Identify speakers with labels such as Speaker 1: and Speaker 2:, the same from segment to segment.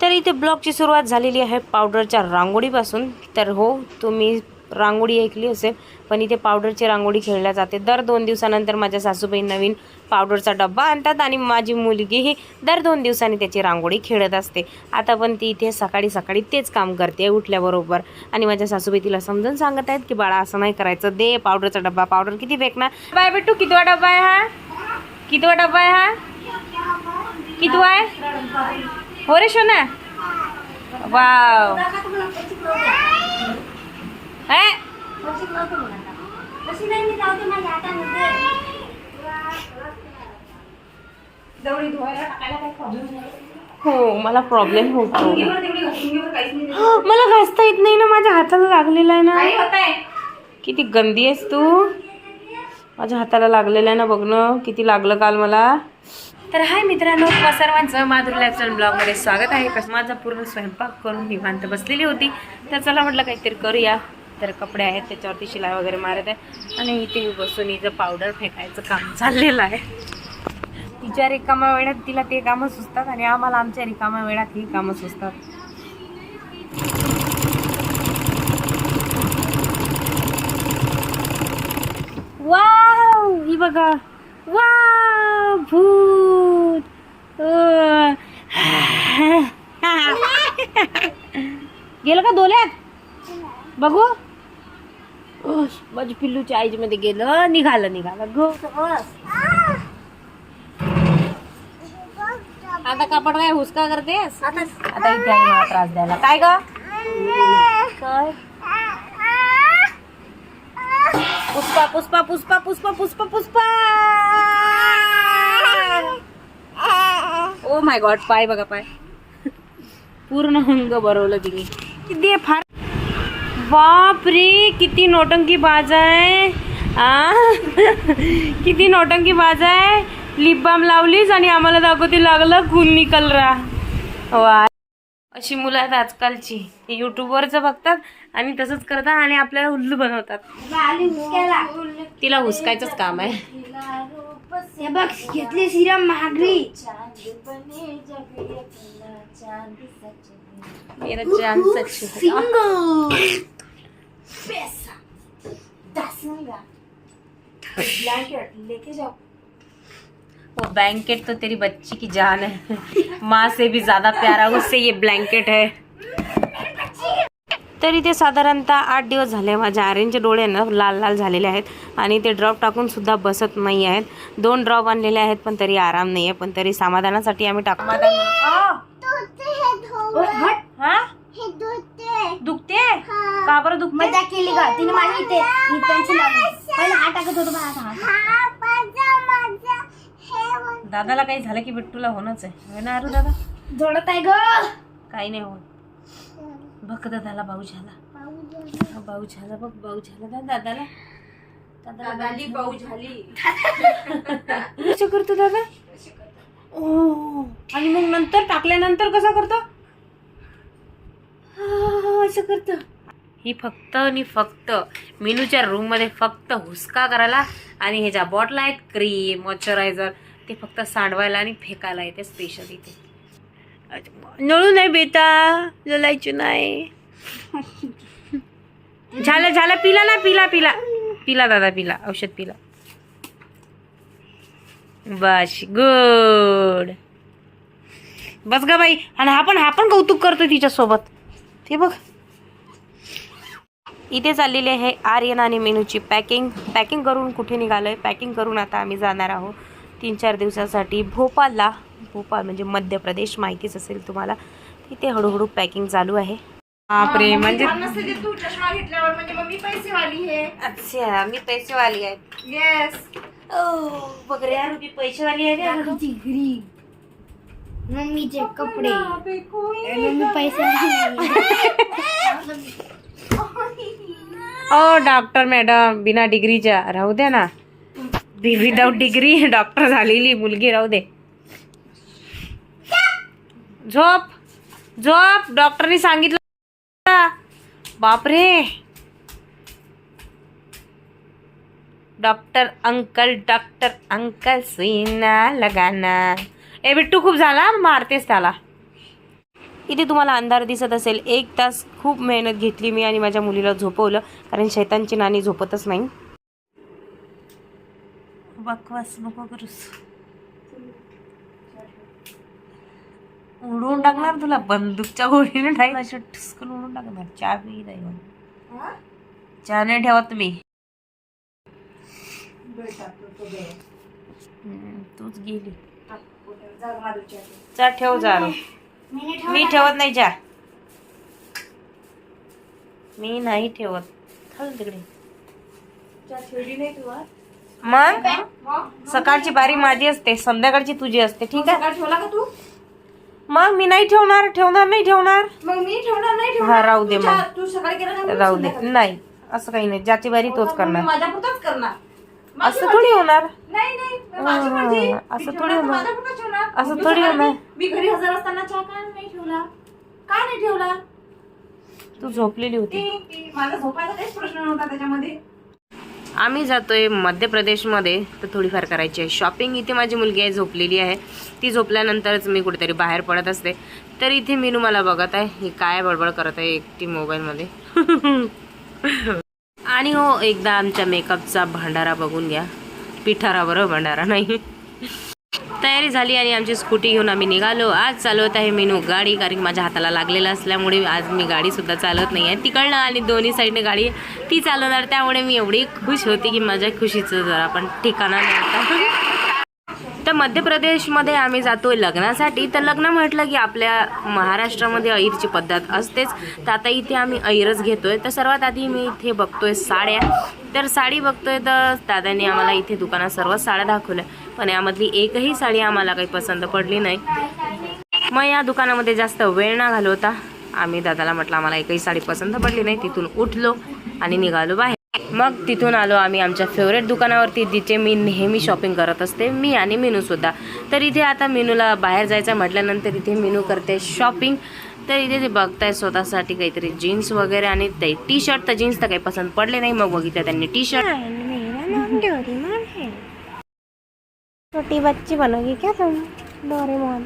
Speaker 1: तर इथे ब्लॉगची सुरुवात झालेली आहे पावडरच्या रांगोळीपासून. तर हो तुम्ही रांगोळी ऐकली असेल पण इथे पावडरची रांगोळी खेळल्या जाते. दर दोन दिवसानंतर माझ्या सासूबाई नवीन पावडरचा डब्बा आणतात आणि माझी मुलगी ही दर दोन दिवसांनी त्याची रांगोळी खेळत असते. आता पण ती इथे सकाळी सकाळी तेच काम करते उठल्याबरोबर. आणि माझ्या सासूबाई तिला समजून सांगत आहेत की बाळा असं नाही करायचं. दे पावडरचा डब्बा. पावडर किती फेकणार? बाय बेटू कितवा डब्बा आहे हा? कितवा डब्बा आहे हा? कितवा आहे? हो रे शोना. वाव. हो मला प्रॉब्लेम होतो. मला घासता येत नाही ना माझ्या हाताला लागलेला आहे ना. किती गंदी आहेस तू. माझ्या हाताला लागलेलं आहे ना बघणं किती लागलं काल मला. तर हाय मित्रांनो तुम्हा सर्वांचं माधुरला लाईफस्टाईल ब्लॉगमध्ये स्वागत आहे. कसं माझा पूर्ण स्वयंपाक करून निवांत बसलेली होती. तर चला म्हटलं काहीतरी करूया. तर कपडे आहेत त्याच्यावरती शिलाई वगैरे मारत आहे. आणि इथे बसून हिचं पावडर फेकायचं काम चाललेलं आहे. तिच्या रिकाम्या वेळात तिला ते कामं सुचतात आणि आम्हाला आमच्या रिकाम्या वेळात ही कामं सुचतात. वाव ही बघा. वाव भूत. गेलं का दोल्यात? बघू. उश, माझी पिल्लूच्या आईजमध्ये गेलं. निघालं निघालं. गो आता कापड काय हुसका करतेस? आता इथे आहे मला त्रास द्यायला. काय ग? काय? Pushpa Pushpa Pushpa Pushpa Pushpa Pushpa. Oh my god पाय बघा पाय. पूर्ण अंग भरवलं तिने. दे फार? बाप रे किती नोटंकी बाज आहे. आ? किती नोटंकी बाज आहे. लिप बाम लावलीस आणि आम्हाला दाखवते लागलं खून निकल रा. वा. अशी मुलं आहेत आजकालची. ते युट्यूबवरच बघतात आणि तसंच करतात आणि आपल्याला उल्लू बनवतात. तिला हुसकायचंच काम आहे.
Speaker 2: हे बघ घेतली सिरम महागडी
Speaker 1: मेरा जान सच है. वो ब्लैंकेट तो तेरी बच्ची की जान है। माँ से भी ज़्यादा प्यारा उससे ये ब्लैंकेट है। तरी ते साधारणतः आठ दिवस झाले माझ्या आर्यनचे डोळे ना लाल लाल झालेले आहेत आणि ते ड्रॉप टाकून सुद्धा बसत नाही आहेत. दोन ड्रॉप आणलेले आहेत पण तरी आराम नाही आहे पण तरी समाधानासाठी आम्ही टाक हा दुखते का बरं दुखते?
Speaker 2: मजा केली का तिने माझी इथे ही हा टाकत होतो हा.
Speaker 1: दादाला काही झालं की बिट्टूला होणंच आहे. होय ना अरू दादा
Speaker 2: जोडत आहे ग.
Speaker 1: काही नाही होत. बघ दादाला भाऊ झाला. भाऊ झाला बघ भाऊ झाला दा दादाला. दादाला भाऊ
Speaker 2: झाली.
Speaker 1: झाला. कसं करतो दादा? ओ आणि मग नंतर टाकल्यानंतर कसं करतो? हा, असं करतो. ही फक्त आणि फक्त मेनूच्या रूममध्ये फक्त हुसका करायला आणि ह्याच्या बॉटल आहेत क्रीम मॉइश्चरायझर ते फक्त सांडवायला आणि फेकायला येते स्पेशल इथे नळू नाही बेटा जलायचं नाही. झालं झालं पिला ना पिला पिला. पिला दादा पिला. औषध पिला. बस गुड बस गा बाई. आणि हा पण हा पण कौतुक करतो तिच्यासोबत. ते बघ. इथे चाललेली आहे आर्यन आणि मेनूची पॅकिंग. पॅकिंग करून कुठे निघालोय? पॅकिंग करून आता आम्ही जाणार आहोत तीन चार दिवसासाठी भोपाळला. भोपाळ म्हणजे मध्य प्रदेश माहितीच असेल तुम्हाला तिथे हळूहळू पॅकिंग चालू आहे. बापरे म्हणजे
Speaker 2: तू चष्मा घेतल्यावर म्हणजे मम्मी पैसे वाली हे
Speaker 1: अच्छा मी पैसेवाली आहे.
Speaker 2: येस
Speaker 1: बघ रे यार मी पैसेवाली आहे
Speaker 2: मम्मीचे कपडे. मम्मी पैसे
Speaker 1: ओ डॉक्टर मॅडम बिना डिग्रीच्या राहू द्या ना. विदाऊट डिग्री डॉक्टर झालेली मुलगी राहू दे. झोप झोप. डॉक्टरनी सांगितलं. बापरे. डॉक्टर अंकल डॉक्टर अंकल सुईना लगाना. ए बिट्टू खूप झाला. मारतेस त्याला. इथे तुम्हाला अंधार दिसत असेल. एक तास खूप मेहनत घेतली मी आणि माझ्या मुलीला झोपवलं कारण शैतानची नानी झोपतच नाही. बकवास नको करूस. उडवून टाकणार तुला? बंदूकच्या गोळीने नाही. अशा ठुसकून उडवून टाकणार. चहा पी नाही चहा नाही ठेवा तुम्ही हम्म, तूच गेली. चहा ठेव. जा. मी ठेवत नाही चहा. मी नाही ठेवत. खाल तिकडे. मग? सकाळची बारी माझी असते संध्याकाळची तुझी असते ठीक आहे?
Speaker 2: ठेवला का तू?
Speaker 1: मग मी नाही ठेवणार ठेवणार नाही ठेवणार.
Speaker 2: मग मी ठेवणार नाही
Speaker 1: हा राहू दे
Speaker 2: ठेवणार
Speaker 1: मग.
Speaker 2: तू सकाळी केला ना
Speaker 1: राहू दे. नाही असं काही नाही. ज्याची बारी तोच करणार.
Speaker 2: माझ्या पुरताच करणार.
Speaker 1: असं थोडी होणार.
Speaker 2: नाही नाही. माझी मर्जी.
Speaker 1: हा, असं थोडी
Speaker 2: ठेवणार तर
Speaker 1: होणार.
Speaker 2: ठेवणार.
Speaker 1: असं
Speaker 2: मी
Speaker 1: थोडी
Speaker 2: सकाळी-
Speaker 1: होणार.
Speaker 2: मी घरी हजर असताना चहा का नाही ठेवला? का नाही ठेवला?
Speaker 1: तू झोपलेली होती.
Speaker 2: ती- ती- माझा झोपायचा काहीच प्रश्न नव्हता त्याच्यामध्ये.
Speaker 1: आम्ही जातो आहे मध्य प्रदेशमध्ये तर थोडीफार करायची आहे. शॉपिंग इथे माझी मुलगी आहे झोपलेली आहे. ती झोपल्यानंतरच मी कुठेतरी बाहेर पडत असते. तर इथे मीनू मला बघत आहे. ही काय बडबड करत आहे एकटी मोबाईलमध्ये. आणि हो एकदा आमच्या मेकअपचा भांडारा बघून घ्या. पिठारा बरं हो, नाही. तयारी झाली आणि आमची स्कूटी घेऊन आम्ही निघालो. आज चालवत आहे मेनू गाडी कारण की माझ्या हाताला लागलेलं असल्यामुळे आज मी गाडीसुद्धा चालवत नाही आहे. तिकडनं आणि दोन्ही साईडने गाडी ती चालवणार. त्यामुळे मी एवढी खुश होती की माझ्या खुशीचं जरा पण ठिकाणा नव्हता. तर मध्य प्रदेशमध्ये आम्ही जातो लग्नासाठी. तर लग्न म्हटलं की आपल्या महाराष्ट्रामध्ये ऐरची पद्धत असतेच. तर आता इथे आम्ही ऐरच घेतोय. तर सर्वात आधी मी इथे बघतोय साड्या. तर साडी बघतोय तर दादांनी आम्हाला इथे दुकानात सर्व साड्या दाखवल्या. पण यामधली एकही साडी आम्हाला काही पसंत पडली नाही मग या दुकानामध्ये जास्त वेळ ना घालवता आम्ही दादाला म्हटलं आम्हाला एकही साडी पसंत पडली नाही तिथून उठलो आणि निघालो बाहेर मग तिथून आलो आम्ही आमच्या फेवरेट दुकानावरती जिथे मी नेहमी शॉपिंग करत असते मी आणि मीनू सुद्धा तर इथे आता मिनूला बाहेर जायचं म्हटल्यानंतर इथे मिनू करते शॉपिंग तर इथे ते बघताय स्वतःसाठी काहीतरी जीन्स वगैरे आणि ते टी शर्ट तर जीन्स तर काही पसंत पडले नाही मग बघितलं त्यांनी टी शर्ट छोटी बच्ची बनोगी क्या तुम डोरेमोन.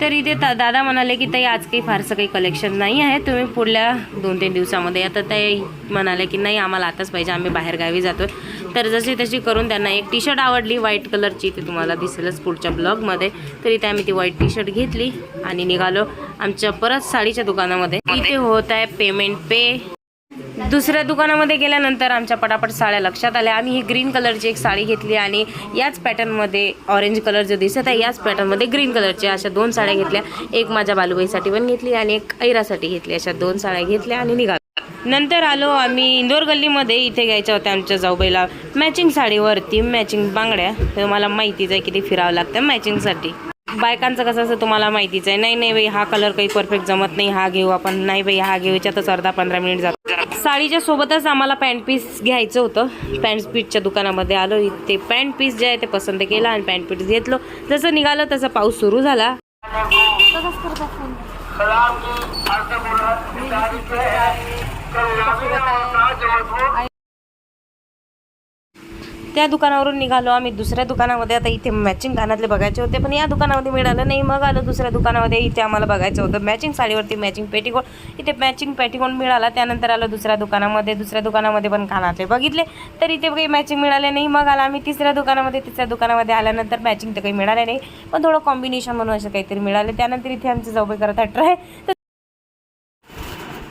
Speaker 1: तर इथे दादा म्हणाले की ताई आज काही फारसं काही कलेक्शन नाही आहे. तुम्ही पुढल्या दोन तीन दिवसामध्ये आता ताई म्हणाले की नाही आम्हाला आताच पाहिजे. आम्ही बाहेर गावी तर जशी तशी करून त्यांना एक टी शर्ट आवडली व्हाईट कलरची ती तुम्हाला दिसेलच पुढच्या ब्लॉगमध्ये तर इथे आम्ही ती व्हाईट टी शर्ट घेतली आणि निघालो आमच्या परत साडीच्या दुकानामध्ये. इथे होत आहे पेमेंट पे दुसऱ्या दुकानामध्ये गेल्यानंतर आमच्या पटापट साड्या लक्षात आल्या. आम्ही ही ग्रीन कलरची एक साडी घेतली आणि याच पॅटर्नमध्ये ऑरेंज कलर जो दिसत आहे याच पॅटर्नमध्ये ग्रीन कलरच्या अशा दोन साड्या घेतल्या. एक माझ्या बालुबाईसाठी पण घेतली आणि एक ऐरासाठी घेतली. अशा दोन साड्या घेतल्या आणि निघाल्या नंतर आलो आम्ही इंदोर गल्लीमध्ये. इथे घ्यायच्या होत्या आमच्या जाऊबाईला मॅचिंग साडीवरती मॅचिंग बांगड्या. तर मला माहितीच आहे किती फिरावं लागतं मॅचिंगसाठी बायकांचं कसं असं तुम्हाला माहितीच आहे. नाही नाही बाई हा कलर काही परफेक्ट जमत नाही हा घेऊ आपण. नाही बाई हा घेऊ. याच्यातच अर्धा पंधरा मिनिट जातो. साडीच्या सोबतच आम्हाला पॅन्ट पीस घ्यायचं होतं. पॅन्ट पीसच्या दुकानामध्ये आलो. इथे पॅन्ट पीस जे आहे ते पसंत केलं आणि पॅन्ट पीस घेतलो. जसं निघालं तसं पाऊस सुरू झाला. त्या दुकानावरून निघालो. आम्ही दुसऱ्या दुकानामध्ये आता इथे मॅचिंग कानातले बघायचे होते पण या दुकानामध्ये मिळालं नाही. मग आलो दुसऱ्या दुकानामध्ये इथे आम्हाला बघायचं होतं. मॅचिंग साडीवरती मॅचिंग पेटिकोट इथे मॅचिंग पेटिकोट मिळाला. त्यानंतर आलो दुसऱ्या दुकानामध्ये. दुसऱ्या दुकानामध्ये पण कानातले बघितले. तर इथे काही मॅचिंग मिळाले नाही. मग आला आम्ही तिसऱ्या दुकानामध्ये. तिसऱ्या दुकानामध्ये आल्यानंतर मॅचिंग तर काही मिळाले नाही. पण थोडं कॉम्बिनेशन म्हणून असं काहीतरी मिळाले. त्यानंतर इथे आमचे जाऊबाई करत आहे. ट्राय तर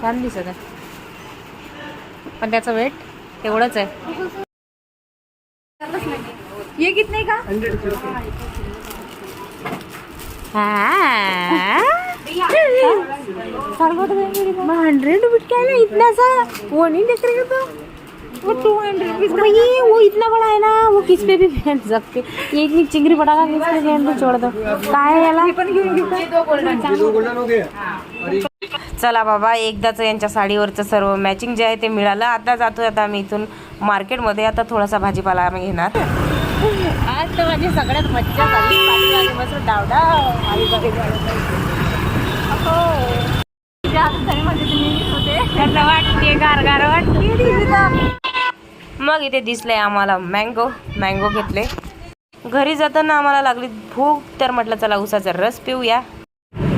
Speaker 1: छान दिसत आहे. पण त्याचं वेट तेवढंच आहे.
Speaker 2: ये कितने का?
Speaker 1: हंड्रेड रुपये क्या है ना इतना सा वो नहीं देख रहे तो? वो टू हंड्रेड ये वो इतना बड़ा है ना. वो किस पे भी पहन सकते ये इतनी चिंगरी पटाखा किस पे पहन दो छोड़ दो काय है याला चला बाबा एकदाच यांच्या साडीवरचं सर्व मॅचिंग जे आहे ते मिळालं. आता जातोय आता आम्ही इथून मार्केटमध्ये आता थोडासा भाजीपाला आम्ही घेणार. आज तर माझी सगळ्यात मज्जा झाली. गार वाटते मग इथे दिसले आम्हाला मँगो मँगो घेतले. घरी जाताना आम्हाला लागली भूक तर म्हटलं चला उसाचा रस पिऊया.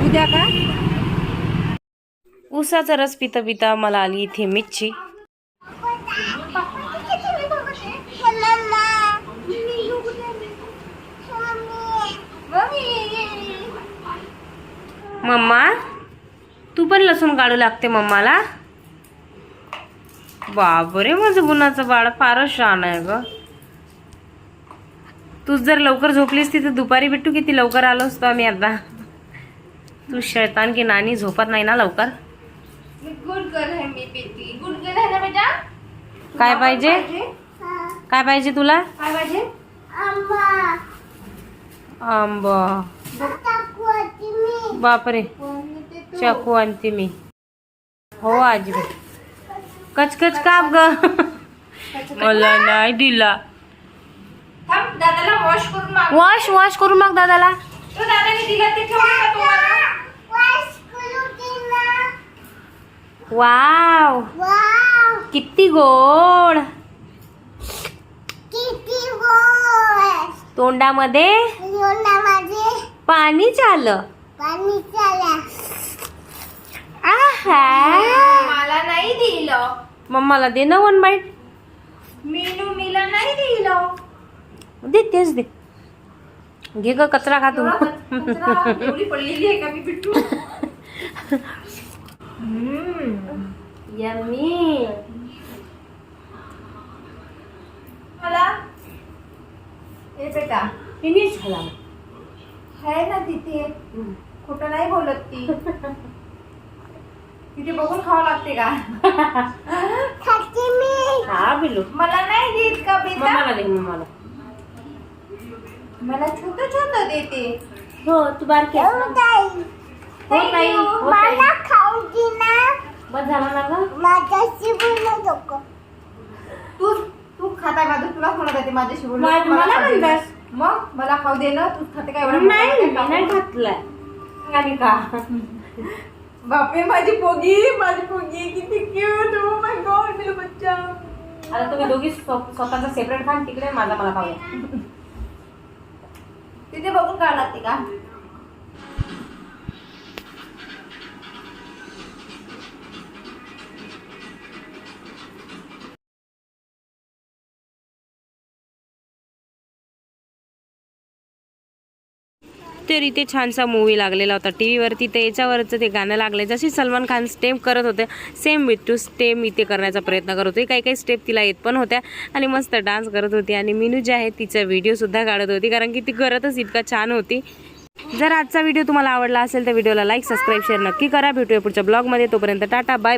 Speaker 2: उद्या का?
Speaker 1: उसाचा रस पिता पिता मला आली इथे मिच्छी मम्मा तू पण लसूण काढू लागते मम्माला? बाबरे माझं गुणाचं बाळ फारच छान आहे ग. तू जर लवकर झोपलीस ती तर दुपारी भेटू किती लवकर आलो असतो आम्ही आता. तू शैतान की नानी झोपत नाही ना लवकर?
Speaker 2: गुड गर्ल है मी बेटी गुड गर्ल है ना बेटा?
Speaker 1: काय पाहिजे? काय पाहिजे तुला?
Speaker 2: काय पाहिजे?
Speaker 1: आंब. बापरे. चाकू आणते मी. हो आजी कचकच काप ग? मला नाही दिला.
Speaker 2: थांब दादाला वॉश करून माग
Speaker 1: वॉश वॉश करू मग दादाला.
Speaker 2: तो दादाने दिला ते ठेवू का तुम्हाला
Speaker 1: वाव. किती गोड. तोंडामध्ये पाणी चालं. आहा.
Speaker 2: मला नाही दिलं.
Speaker 1: मम्माला दे ना वन बाईट
Speaker 2: मीनू मिला नाही दिलं.
Speaker 1: दे तेच दे. घे ग कचरा खा तू
Speaker 2: कचरा. एवढी पडलेली आहे का मी बिट्टू
Speaker 1: यम्मी
Speaker 2: मला? ए बेटा.
Speaker 1: फिनिश झाला.
Speaker 2: आहे ना तिथे. खोटं नाही बोलत ती. तिथे बघून खावं लागते का?
Speaker 1: हा बिलू.
Speaker 2: मला नाही देत का बेटा?
Speaker 1: दे मम्माला.
Speaker 2: मला छोट छोट देते.
Speaker 1: हो तू बारकी आहेस ना? हो ताई, हो ताई. बस झाला ना ग?
Speaker 2: तू तू खाता का तुला म्हणत आहे माझ्याशी बोलून
Speaker 1: मा- मला
Speaker 2: खाऊ दे.
Speaker 1: म्हणतास?
Speaker 2: मग? मला खाऊ दे ना. तू खाते काय एवढं
Speaker 1: नाही मी
Speaker 2: काय
Speaker 1: नाही
Speaker 2: खाऊ?
Speaker 1: घातलाय आणि का?
Speaker 2: बापरे माझी पोगी माझी पोगी किती क्यूट ओ माय गॉड मेरा बच्चा.
Speaker 1: आता तुम्ही दोघी स्व- स्वतःचा सेपरेट खा आणि तिकडे माझा मला खाऊया
Speaker 2: तिथे बघून काय लागते का?
Speaker 1: तर इथे छानसा मूवी लागलेला होता. टी व्हीवरती ते याच्यावरचं ते गाणं लागलं जशी सलमान खान स्टेप करत होते सेम विथ टू स्टेम इथे करण्याचा प्रयत्न करत होते. काही काही स्टेप तिला येत पण होत्या आणि मस्त डान्स करत होती. आणि मिनू जे आहे तिचा व्हिडिओसुद्धा काढत होती कारण की ती करतच इतका छान होती. जर आजचा व्हिडिओ तुम्हाला आवडला असेल तर व्हिडिओला लाईक सबस्क्राईब शेअर नक्की करा. भेटूया पुढच्या ब्लॉगमध्ये तोपर्यंत टाटा बाय बाय